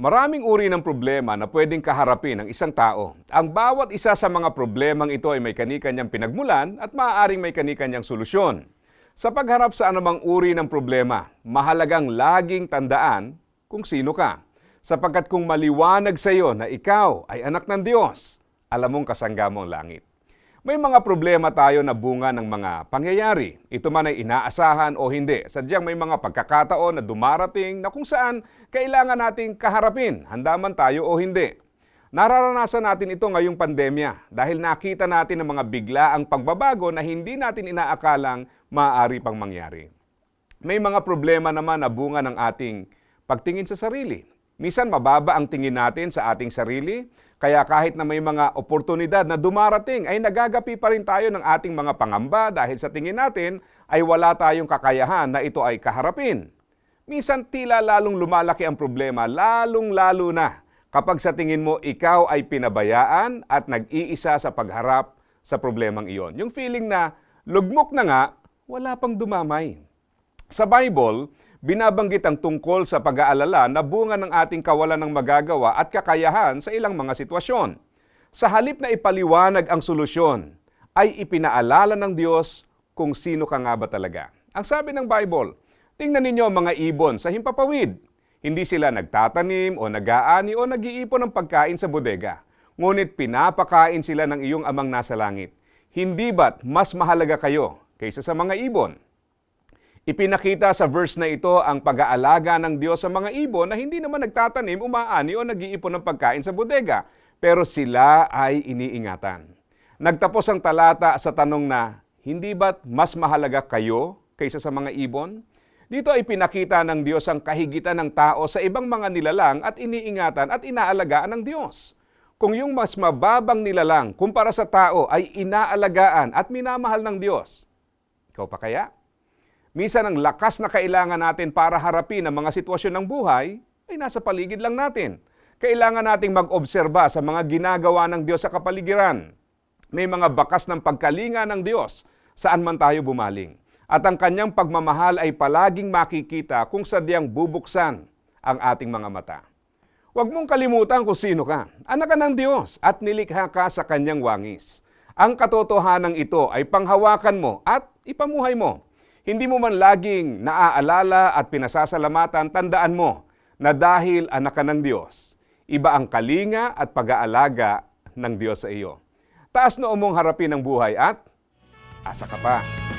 Maraming uri ng problema na pwedeng kaharapin ng isang tao. Ang bawat isa sa mga problemang ito ay may kanikanyang pinagmulan at maaaring may kanikanyang solusyon. Sa pagharap sa anumang uri ng problema, mahalagang laging tandaan kung sino ka. Sapagkat kung maliwanag sa iyo na ikaw ay anak ng Diyos, alam mong kasangga mo ang langit. May mga problema tayo na bunga ng mga pangyayari. Ito man ay inaasahan o hindi. Sadyang may mga pagkakataon na dumarating na kung saan kailangan nating kaharapin, handa man tayo o hindi. Nararanasan natin ito ngayong pandemya dahil nakita natin ang mga biglaang pagbabago na hindi natin inaakalang maaari pang mangyari. May mga problema naman na bunga ng ating pagtingin sa sarili. Minsan mababa ang tingin natin sa ating sarili, kaya kahit na may mga oportunidad na dumarating, ay nagagapi pa rin tayo ng ating mga pangamba dahil sa tingin natin ay wala tayong kakayahan na ito ay kaharapin. Minsan tila lalong lumalaki ang problema, lalong-lalo na kapag sa tingin mo ikaw ay pinabayaan at nag-iisa sa pagharap sa problemang iyon. Yung feeling na lugmok na nga, wala pang dumamay. Sa Bible, binabanggit ang tungkol sa pag-aalala na bunga ng ating kawalan ng magagawa at kakayahan sa ilang mga sitwasyon. Sa halip na ipaliwanag ang solusyon, ay ipinaalala ng Diyos kung sino ka nga ba talaga. Ang sabi ng Bible, tingnan ninyo ang mga ibon sa himpapawid. Hindi sila nagtatanim o nag-aani o nag-iipon ng pagkain sa bodega. Ngunit pinapakain sila ng iyong amang nasa langit. Hindi ba't mas mahalaga kayo kaysa sa mga ibon? Ipinakita sa verse na ito ang pag-aalaga ng Diyos sa mga ibon na hindi naman nagtatanim, umaani o nag-iipon ng pagkain sa bodega, pero sila ay iniingatan. Nagtapos ang talata sa tanong na, hindi ba't mas mahalaga kayo kaysa sa mga ibon? Dito ay pinakita ng Diyos ang kahigitan ng tao sa ibang mga nilalang at iniingatan at inaalagaan ng Diyos. Kung yung mas mababang nilalang kumpara sa tao ay inaalagaan at minamahal ng Diyos, ikaw pa kaya? Minsan ang lakas na kailangan natin para harapin ang mga sitwasyon ng buhay ay nasa paligid lang natin. Kailangan nating mag-obserba sa mga ginagawa ng Diyos sa kapaligiran. May mga bakas ng pagkalinga ng Diyos saan man tayo bumaling. At ang kanyang pagmamahal ay palaging makikita kung sadyang bubuksan ang ating mga mata. Huwag mong kalimutan kung sino ka. Anak ka ng Diyos at nilikha ka sa kanyang wangis. Ang katotohanan ito ay panghawakan mo at ipamuhay mo. Hindi mo man laging naaalala at pinasasalamatan, tandaan mo na dahil anak ka ng Diyos, iba ang kalinga at pag-aalaga ng Diyos sa iyo. Taas na umong harapin ang buhay at asa ka pa.